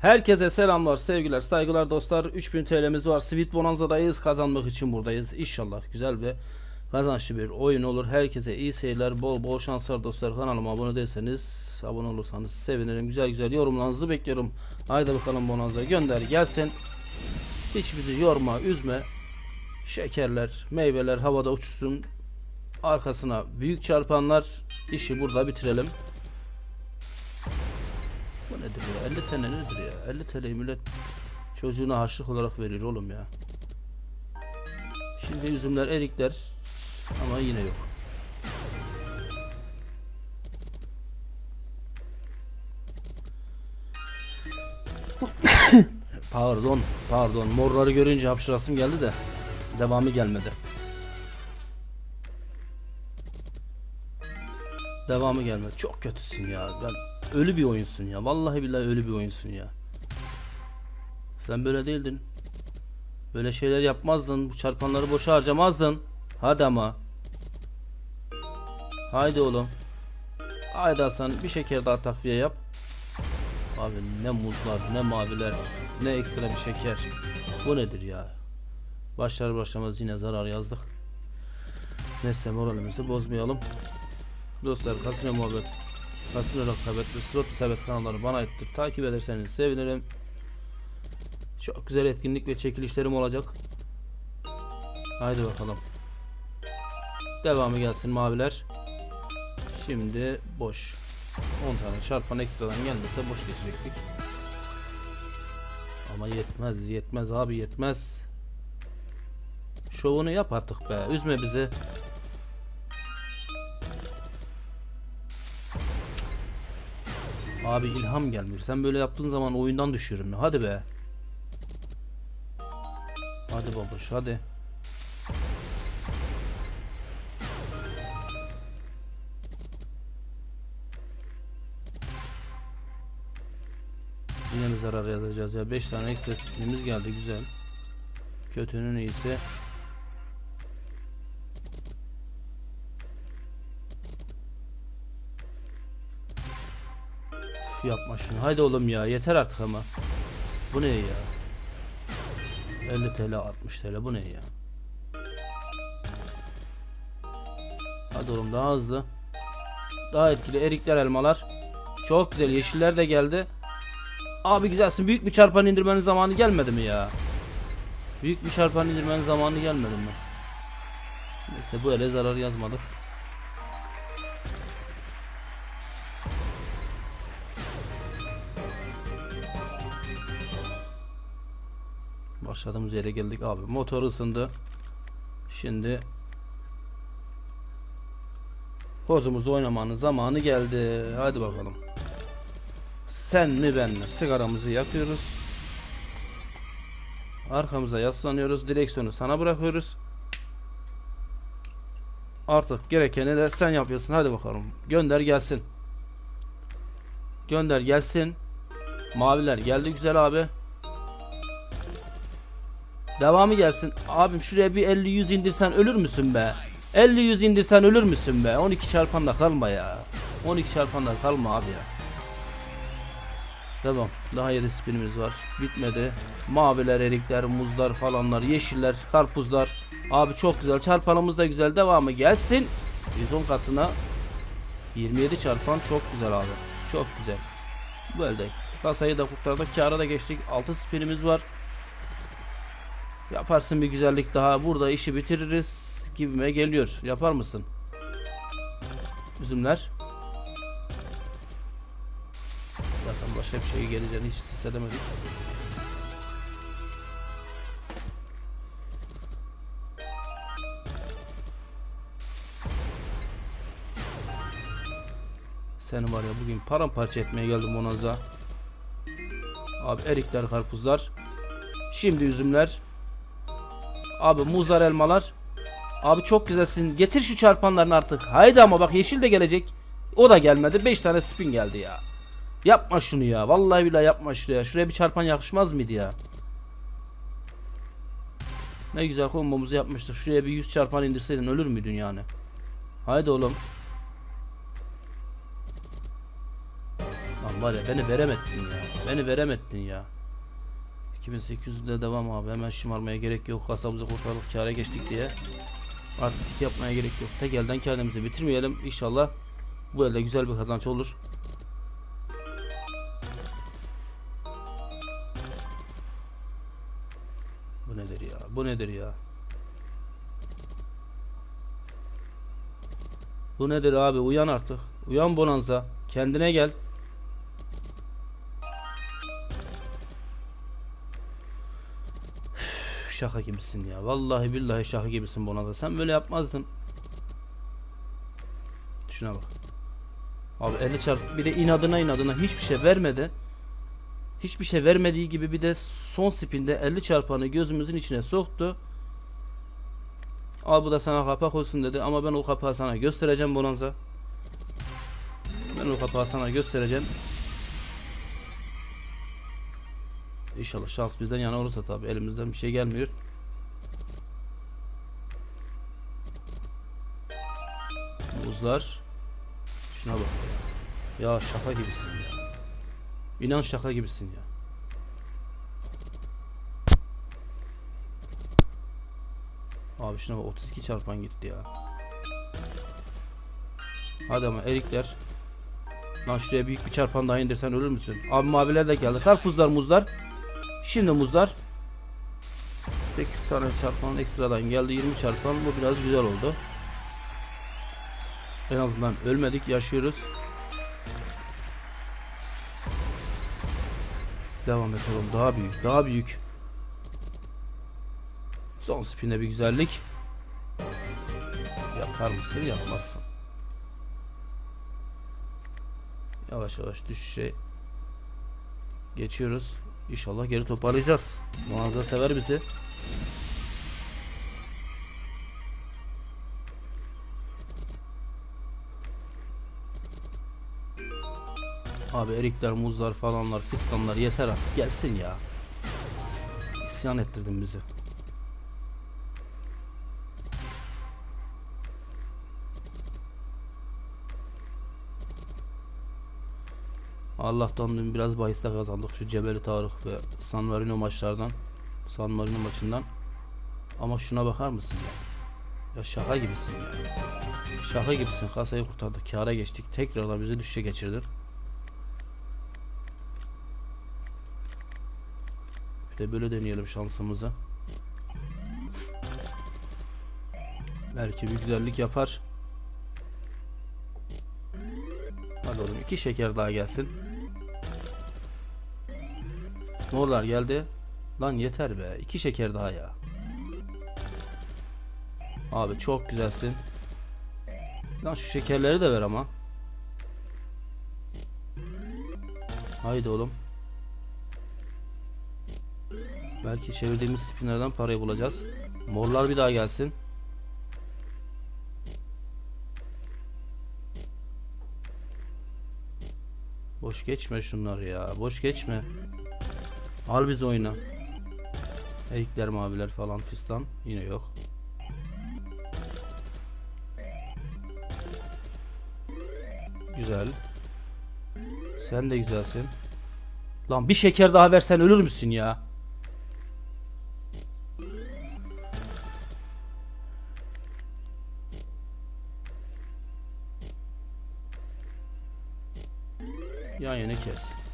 Herkese selamlar, sevgiler, saygılar dostlar. 3000 TL'miz var. Sweet Bonanza'dayız. Kazanmak için buradayız. İnşallah güzel ve kazançlı bir oyun olur. Herkese iyi seyirler, bol bol şanslar dostlar. Kanalıma abone değilseniz, abone olursanız sevinirim. Güzel güzel yorumlarınızı bekliyorum. Haydi bakalım Bonanza gönder gelsin. Hiç bizi yorma, üzme. Şekerler, meyveler havada uçsun. Arkasına büyük çarpanlar. işi burada bitirelim. Bu nedir ya? 50 TL nedir ya? 50 TL millet çocuğuna harçlık olarak verir oğlum ya. Şimdi üzümler, erikler ama yine yok. pardon, pardon. Morları görünce hapşırasım geldi de devamı gelmedi. Devamı gelmedi. Çok kötüsün ya. Ben ölü bir oyunsun ya. Vallahi billahi ölü bir oyunsun ya. Sen böyle değildin. Böyle şeyler yapmazdın. Bu çarpanları boşa harcamazdın. Hadi ama. Haydi oğlum. Haydi Hasan bir şeker daha takviye yap. Abi ne muzlar ne maviler ne ekstra bir şeker. Bu nedir ya? Başlar başlamaz yine zarar yazdık. Neyse moralimizi bozmayalım. Dostlar Kasino Muhabbet, Kasino Rekabet ve Slot Sebet kanalları bana aittir. Takip ederseniz sevinirim. Çok güzel etkinlik ve çekilişlerim olacak. Haydi bakalım. Devamı gelsin maviler. Şimdi boş. 10 tane çarpan ekstradan gelmese boş geçecektik. Ama yetmez, yetmez abi yetmez. Şovunu yap artık be. Üzme bizi. Abi ilham gelmiyor. Sen böyle yaptığın zaman oyundan düşüyorum ya. Hadi be. Hadi babuş hadi. Yine mi zarar yazacağız ya? 5 tane ekstra spinimiz geldi güzel. Kötünün iyisi. Yapma şunu. Haydi oğlum ya. Yeter artık ama. Bu ne ya? 50 TL 60 TL bu ne ya? Hadi oğlum daha hızlı. Daha etkili erikler elmalar. Çok güzel yeşiller de geldi. Abi güzelsin. Büyük bir çarpan indirmenin zamanı gelmedi mi ya? Büyük bir çarpan indirmenin zamanı gelmedi mi? Neyse bu ele zarar yazmadık. Başladığımız yere geldik abi. Motor ısındı. Şimdi Pozumuzu oynamanın zamanı geldi. Hadi bakalım. Sen mi ben mi? Sigaramızı yakıyoruz. Arkamıza yaslanıyoruz. Direksiyonu sana bırakıyoruz. Artık gerekeni de sen yapıyorsun. Hadi bakalım. Gönder gelsin. Gönder gelsin. Maviler geldi güzel abi. Devamı gelsin. Abim şuraya bir 50-100 indirsen ölür müsün be? 50-100 indirsen ölür müsün be? 12 çarpanla kalma ya. 12 çarpanla kalma abi ya. Devam. Daha 7 spinimiz var. Bitmedi. Maviler, erikler, muzlar falanlar, yeşiller, karpuzlar. Abi çok güzel. Çarpanımız da güzel. Devamı gelsin. 110 katına 27 çarpan çok güzel abi. Çok güzel. Böyle kasayı da kurtardık. Kâra da geçtik. 6 spinimiz var. Yaparsın bir güzellik daha. Burada işi bitiririz gibime geliyor. Yapar mısın? Üzümler. Zaten başka bir şey geleceğini hiç hissedemedik. Seni var ya bugün paramparça etmeye geldim Bonanza. Abi erikler, karpuzlar. Şimdi üzümler. Abi muzlar, elmalar. Abi çok güzelsin. Getir şu çarpanlarını artık. Haydi ama bak yeşil de gelecek. O da gelmedi. 5 tane spin geldi ya. Yapma şunu ya. Vallahi billahi yapma şuraya. Şuraya bir çarpan yakışmaz mıydı ya? Ne güzel kombomuzu yapmıştık. Şuraya bir 100 çarpan indirseydin ölür müydün yani? Haydi oğlum. Lan var ya beni veremedin ya. Beni veremedin ya. 2800'de devam abi. Hemen şımarmaya gerek yok. Kasamızı kurtardık. Kâra geçtik diye. Artistik yapmaya gerek yok. Tek elden kendimizi bitirmeyelim. İnşallah bu elde güzel bir kazanç olur. Bu nedir ya? Bu nedir ya? Bu nedir abi? Uyan artık. Uyan Bonanza. Kendine gel. Şaka gibisin ya. Vallahi billahi şaka gibisin Bonanza. Sen böyle yapmazdın. Şuna bak. Abi 50 çarp bir de inadına inadına hiçbir şey vermedi. Hiçbir şey vermediği gibi bir de son spinde 50 çarpanı gözümüzün içine soktu. Al bu da sana kapak olsun dedi ama ben o kapağı sana göstereceğim Bonanza. Ben o kapağı sana göstereceğim. İnşallah şans bizden yana olursa tabi elimizden bir şey gelmiyor. Buzlar. Şuna bak ya. Şaka gibisin ya. İnan şaka gibisin ya. Abi şuna bak 32 çarpan gitti ya. Hadi ama erikler. Lan şuraya büyük bir çarpan daha indirsen ölür müsün? Abi maviler de geldi. Karpuzlar muzlar. Şimdi muzlar. 8 tane çarpan ekstradan geldi. 20 çarpan. Bu biraz güzel oldu. En azından ölmedik. Yaşıyoruz. Devam et. Daha büyük. Daha büyük. Son spin'e bir güzellik. Yapar mısın? Yapmazsın. Yavaş yavaş düşüşe geçiyoruz. İnşallah geri toparlayacağız. Muazza sever bizi. Abi erikler, muzlar falanlar, fistanlar yeter artık gelsin ya. İsyan ettirdin bizi. Allah'tan dün biraz bahiste kazandık şu Cebeli Tarık ve San Marino maçlardan. San Marino maçından. Ama şuna bakar mısın ya? Ya şaka gibisin ya. Şaka gibisin. Kasayı kurtardık. Kâra geçtik. Tekrardan bizi düşüşe geçirdin. Bir de böyle deneyelim şansımızı. Belki bir güzellik yapar. Hadi oğlum iki şeker daha gelsin. Morlar geldi. Lan yeter be. iki şeker daha ya. Abi çok güzelsin. Lan şu şekerleri de ver ama. Haydi oğlum. Belki çevirdiğimiz spinlerden parayı bulacağız. Morlar bir daha gelsin. Boş geçme şunları ya. Boş geçme. Al biz oyna. Erikler maviler falan fistan. Yine yok. Güzel. Sen de güzelsin. Lan bir şeker daha versen ölür müsün ya? Yan yana kes.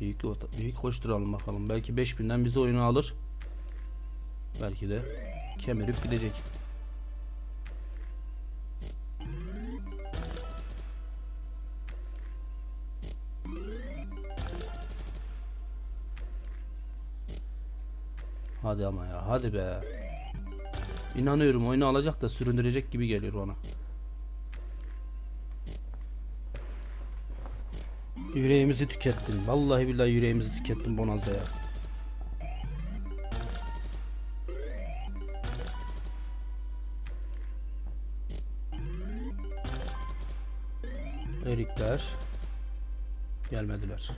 Büyük büyük koşturalım bakalım. Belki 5000'den bizi oyunu alır. Belki de kemirip gidecek. Hadi ama ya hadi be. İnanıyorum oyunu alacak da süründürecek gibi geliyor bana. Yüreğimizi tükettin. Vallahi billahi yüreğimizi tükettin Bonanza ya. Erikler gelmediler.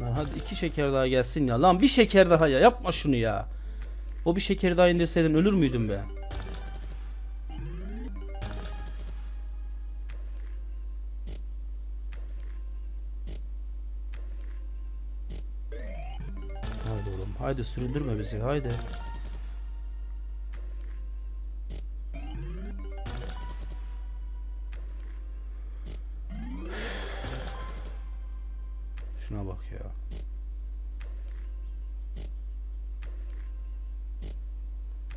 Lan hadi iki şeker daha gelsin ya. Lan bir şeker daha ya. Yapma şunu ya. O bir şekeri daha indirseydin ölür müydün be? Haydi oğlum. Haydi süründürme bizi. Haydi. Şuna bak ya.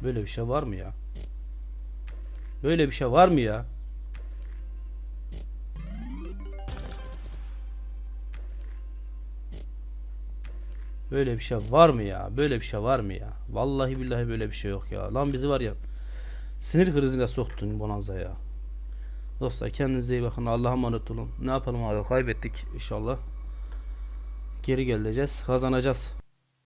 Böyle bir şey var mı ya? Böyle bir şey var mı ya? Böyle bir şey var mı ya? Böyle bir şey var mı ya? Vallahi billahi böyle bir şey yok ya. Lan bizi var ya sinir krizine soktun bonanza ya. Dostlar kendinize iyi bakın. Allah'a emanet olun. Ne yapalım abi? Kaybettik inşallah. Geri geleceğiz. Kazanacağız.